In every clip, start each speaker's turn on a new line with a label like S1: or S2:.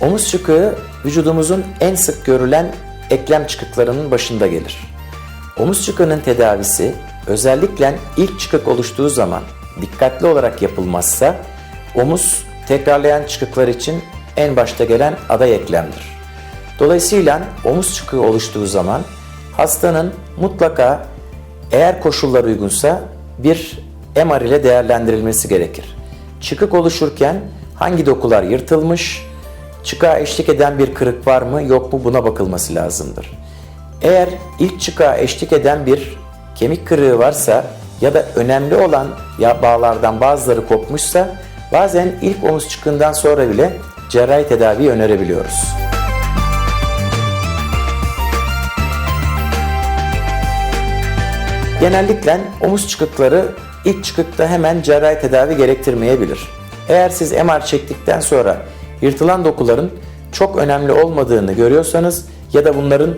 S1: Omuz çıkığı vücudumuzun en sık görülen eklem çıkıklarının başında gelir. Omuz çıkığının tedavisi özellikle ilk çıkık oluştuğu zaman dikkatli olarak yapılmazsa omuz tekrarlayan çıkıklar için en başta gelen aday eklemdir. Dolayısıyla omuz çıkığı oluştuğu zaman hastanın mutlaka eğer koşullar uygunsa bir MR ile değerlendirilmesi gerekir. Çıkık oluşurken hangi dokular yırtılmış, çıkığa eşlik eden bir kırık var mı yok mu buna bakılması lazımdır. Eğer ilk çıkığa eşlik eden bir kemik kırığı varsa ya da önemli olan ya bağlardan bazıları kopmuşsa bazen ilk omuz çıkığından sonra bile cerrahi tedavi önerebiliyoruz. Genellikle omuz çıkıkları ilk çıkıkta hemen cerrahi tedavi gerektirmeyebilir. Eğer siz MR çektikten sonra yırtılan dokuların çok önemli olmadığını görüyorsanız ya da bunların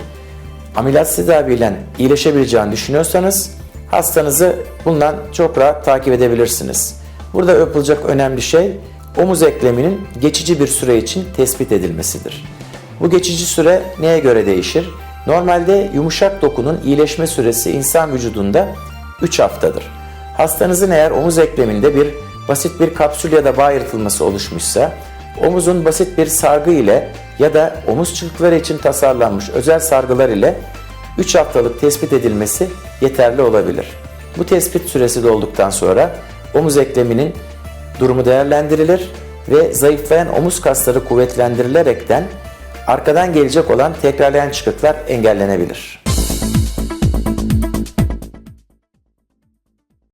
S1: ameliyat tedaviyle iyileşebileceğini düşünüyorsanız hastanızı bundan çok rahat takip edebilirsiniz. Burada yapılacak önemli şey omuz ekleminin geçici bir süre için tespit edilmesidir. Bu geçici süre neye göre değişir? Normalde yumuşak dokunun iyileşme süresi insan vücudunda 3 haftadır. Hastanızın eğer omuz ekleminde bir basit bir kapsül ya da bağ yırtılması oluşmuşsa, omuzun basit bir sargı ile ya da omuz çıkıkları için tasarlanmış özel sargılar ile 3 haftalık tespit edilmesi yeterli olabilir. Bu tespit süresi dolduktan sonra omuz ekleminin durumu değerlendirilir ve zayıflayan omuz kasları kuvvetlendirilerekten arkadan gelecek olan tekrarlayan çıkıklar engellenebilir.